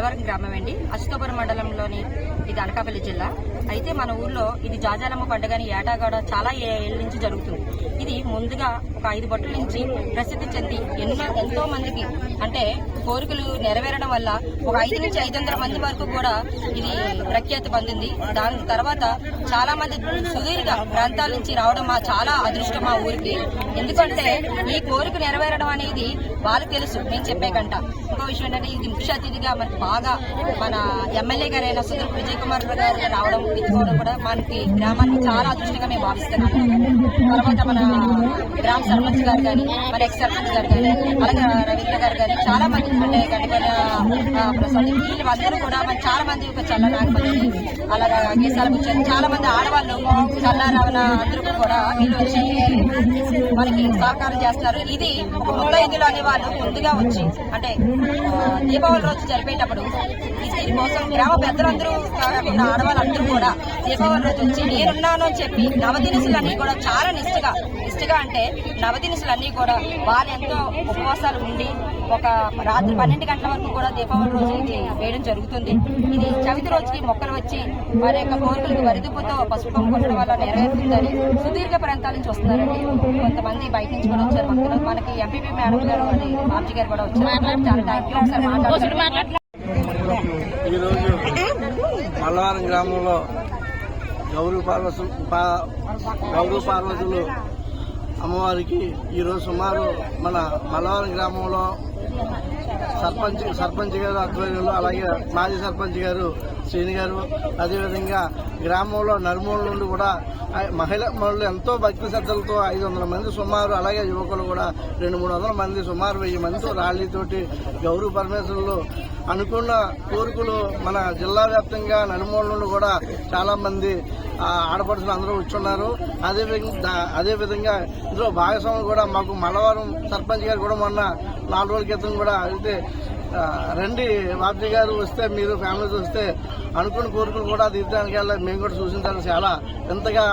మల్లవరం గ్రామం అండి. అచ్యుతపురం మండలంలోని ఇది అనకాపల్లి జిల్లా. అయితే మన ఊర్లో ఇది జాజాలమ్మ పండుగని ఏటాగాడ చాలా ఏళ్ళ నుంచి జరుగుతుంది. ఇది ముందుగా ఒక ఐదు బొట్టల నుంచి ప్రసిద్ధి చెంది ఎన్నో ఎంతో మందికి అంటే కోరికలు నెరవేరడం వల్ల ఒక ఐదు నుంచి ఐదు వందల మంది వరకు కూడా ఇది ప్రఖ్యాతి పొందింది. దాని తర్వాత చాలా మంది సుదీర్ఘ ప్రాంతాల నుంచి రావడం మా చాలా అదృష్టం మా ఊరికి. ఎందుకంటే ఈ కోరిక నెరవేరడం అనేది వాళ్ళకి తెలుసు. నేను చెప్పే కంట. ఇంకో విషయం ఏంటంటే ఇది ముఖ్య అతిథిగా మనకు బాగా మన ఎమ్మెల్యే గారైన సుందర్ విజయ్ కుమార్ గారు రావడం పిలుచుకోవడం కూడా మనకి గ్రామానికి చాలా అదృష్టంగా మేము భావిస్తున్నాము తర్వాత మన గ్రామ సర్పంచ్ గారు కానీ మన ఎక్స్ సర్పంచ్ గారు కానీ అలాగే రవీంద్ర గారు కానీ చాలా మంది అంటే గడ్డపల్లి ప్రసాద్ వీళ్ళందరూ కూడా మన చాలా మంది ఒక చల్ల నాగపల్లి అలాగా గీసాలకు వచ్చారు. చాలా మంది ఆడవాళ్ళు చల్ల రావణ అందరూ కూడా వీళ్ళు వచ్చి మనకి సహకారం చేస్తున్నారు. ఇది ఒక ముత్తైదులు అనే వాళ్ళు ముందుగా వచ్చి అంటే దీపావళి రోజు జరిపేటప్పుడు ఈ గ్రామ పెద్దలందరూ కాకుండా ఆడవాళ్ళందరూ కూడా దీపావళి రోజు వచ్చి నేనున్నాను అని చెప్పి నవదినుసులన్నీ కూడా చాలా నిష్ఠగా నిష్ఠగా అంటే నవదినుసులన్నీ కూడా వాళ్ళు ఎంతో ఉపవాసాలు ఉండి ఒక రాత్రి పన్నెండు గంటల వరకు కూడా దీపావళి రోజు ఇది వేయడం జరుగుతుంది. ఇది చవితి రోజుకి మొక్కలు వచ్చి వారి యొక్క కోరికలకు వరిదుపుతో పసుపు కొమ్ము కొట్టడం వల్ల నెరవేరుతుందని సుదీర్ఘ ప్రాంతాల నుంచి వస్తున్నారండి. కొంతమంది బయట నుంచి కూడా వచ్చారు. భక్తులు మనకి ఎంపీపీ మేడం గారు అని బాబ్జీ గారు కూడా వచ్చారు. చాలా థ్యాంక్ యూ ఒకసారి మాట్లాడుతున్నారు మల్లవారం గ్రామంలో గౌరీ పార్వసు పా- గౌరీ పార్వతులు అమ్మవారికి ఈరోజు సుమారు మన మల్లవారం గ్రామంలో సర్పంచ్ సర్పంచ్ గారు ఆధ్వర్యంలో అలాగే మాజీ సర్పంచ్ గారు శ్రేణి గారు. అదేవిధంగా గ్రామంలో నలుమూల నుండి కూడా మహిళ మహిళలు ఎంతో భక్తి శ్రద్ధలతో ఐదు వందల మంది సుమారు అలాగే యువకులు కూడా రెండు మూడు వందల మంది సుమారు వెయ్యి మందితో ర్యాలీతోటి గౌరవ పరమేశ్వరులు అనుకున్న కోరికలు మన జిల్లా వ్యాప్తంగా నలుమూల నుండి కూడా చాలామంది ఆ, ఆడపడుచులు అందరూ వచ్చున్నారు అదే అదేవిధంగా అదే విధంగా ఇందులో భాగస్వాములు కూడా మాకు మలవరం సర్పంచ్ గారు కూడా మొన్న నాలుగు రోజుల క్రితం కూడా అయితే రండి వాద్రి గారు వస్తే మీరు ఫ్యామిలీతో వస్తే అనుకున్న కోరికలు కూడా తీర్థానికి వెళ్ళాలి మేము కూడా సూచించాలి. చాలా ఎంతగా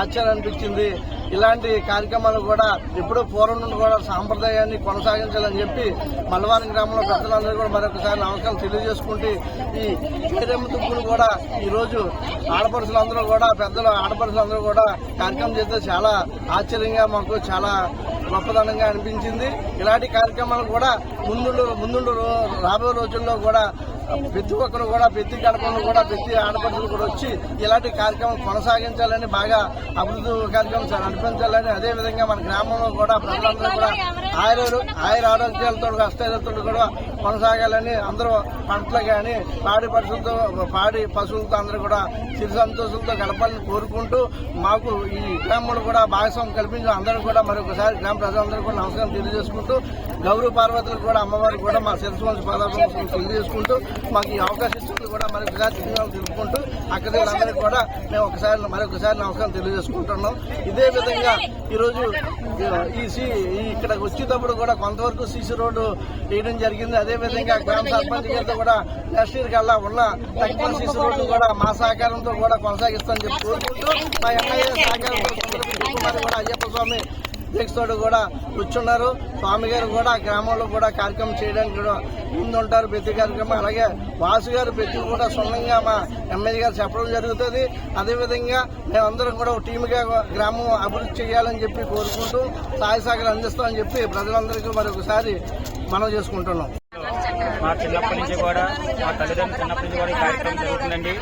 ఆశ్చర్యం అనిపించింది. ఇలాంటి కార్యక్రమాలు కూడా ఎప్పుడో పూర్వం నుండి కూడా సాంప్రదాయాన్ని కొనసాగించాలని చెప్పి మల్లవారం గ్రామంలో పెద్దలందరూ కూడా మరొకసారి నమస్కారం తెలియజేసుకుంటూ ఈ పేరెమ్మ తుప్పులు కూడా ఈరోజు రోజు ఆడపడుచులందరూ కూడా పెద్దలు ఆడపడుచులందరూ కూడా కార్యక్రమం చేస్తే చాలా ఆశ్చర్యంగా మాకు చాలా గొప్పదనంగా అనిపించింది. ఇలాంటి కార్యక్రమాలు కూడా ముందు ముందు రాబోయే రోజుల్లో కూడా ప్రతి ఒక్కరు కూడా ప్రతి గడపను కూడా ప్రతి ఆడపడుచులు కూడా వచ్చి ఇలాంటి కార్యక్రమం కొనసాగించాలని బాగా అభివృద్ధి కార్యక్రమం నడిపించాలని అదే విధంగా మన గ్రామంలో కూడా ప్రజలందరూ కూడా ఆయుర ఆయుర ఆరోగ్యాలతో అస్థైర్యతో కూడా కొనసాగాలని అందరూ పంటలు కానీ పాడి పశువులతో పాడి పశువులతో అందరూ కూడా సిరి సంతోషంతో గడపాలని కోరుకుంటూ మాకు ఈ గ్రామంలో కూడా భాగస్వామ్యం కల్పించిన అందరూ కూడా మరొకసారి గ్రామ ప్రజలందరూ కూడా నమస్కారం తెలియజేసుకుంటూ గౌరవ పార్వతులకు కూడా అమ్మవారికి కూడా మా శిరస్సు వంశ తెలియజేసుకుంటూ మాకు ఈ అవకాశం కూడా మరొకసారి ధన్యవాదాలు తెలుపుకుంటూ అక్కడికి కూడా మేము ఒకసారి మరొకసారి నమస్కారం తెలియజేసుకుంటున్నాం. ఇదే విధంగా ఈరోజు ఈ సి ఈ ఇక్కడ వచ్చేటప్పుడు కూడా కొంతవరకు సీసీ రోడ్డు వేయడం జరిగింది. అదే విధంగా గ్రామ సర్పంచ్ గారితో కూడా నెక్స్ట్ ఇయర్ కల్లా ఉన్న తక్కువ సీసీ రోడ్డు కూడా మా సహకారంతో కూడా కొనసాగిస్తామని చెప్పి కోరుకుంటూ మా ఎమ్మెల్యే సహకారంతో కూడా అయ్యప్ప స్వామి అధ్యక్షుడు కూడా కూర్చున్నారు. స్వామి గారు కూడా గ్రామంలో కూడా కార్యక్రమం చేయడానికి కూడా ముందుంటారు ప్రతి కార్యక్రమం. అలాగే వాసు గారు ప్రతి కూడా సొంతంగా మా ఎమ్మెల్యే గారు చెప్పడం జరుగుతుంది. అదేవిధంగా మేమందరం కూడా ఒక టీమ్గా గ్రామం అభివృద్ధి చేయాలని చెప్పి కోరుకుంటూ సహాయ సహకారం అందిస్తామని చెప్పి ప్రజలందరికీ మరొకసారి మనం చేసుకుంటున్నాం. మా చిన్నప్పటి నుంచి కూడా మా తల్లిదండ్రులు చిన్నప్పటి నుంచి కూడా ఈ కార్యక్రమం జరుగుతుందండి.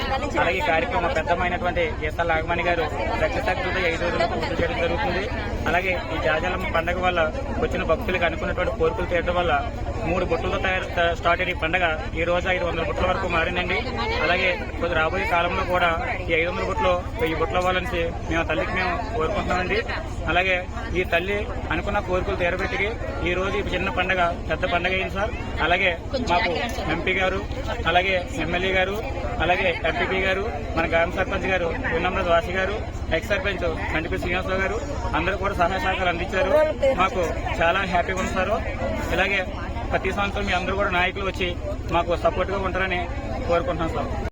అలాగే ఈ కార్యక్రమం పెద్దమైనటువంటి గీతా నాగమణి గారు రక్తతగ్గుతో ఐదు రోజులు పూర్తి చేయడం జరుగుతుంది. అలాగే ఈ జాజలమ్మ పండగ వల్ల వచ్చిన భక్తులకు అనుకున్నటువంటి కోరికలు తీయడం వల్ల మూడు బుట్టలతో తయారు స్టార్ట్ అయిన ఈ పండగ ఈ రోజు ఐదు వందల బుట్టల వరకు మారిందండి. అలాగే కొద్ది రాబోయే కాలంలో కూడా ఈ ఐదు వందల బుట్టలు వెయ్యి బుట్టలు అవ్వాలని మేము తల్లికి మేము కోరుకుంటున్నామండి. అలాగే ఈ తల్లి అనుకున్న కోరికలు తీరబెట్టి ఈ రోజు ఈ చిన్న పండగ పెద్ద పండగ అయింది సార్. అలాగే మాకు ఎంపీ గారు అలాగే ఎమ్మెల్యే గారు అలాగే ఎంపీపీ గారు మన గ్రామ సర్పంచ్ గారు ఉన్నమ్రత వాసి గారు ఎక్స్ సర్పంచ్ కంటిపి శ్రీనివాసరావు గారు అందరూ కూడా సహాయ సహకారాలు అందించారు. మాకు చాలా హ్యాపీగా ఉంది సార్ ఇలాగే ప్రతి సంవత్సరం మీ అందరూ కూడా నాయకులు వచ్చి మాకు సపోర్ట్గా ఉంటారని కోరుకుంటున్నాం సార్.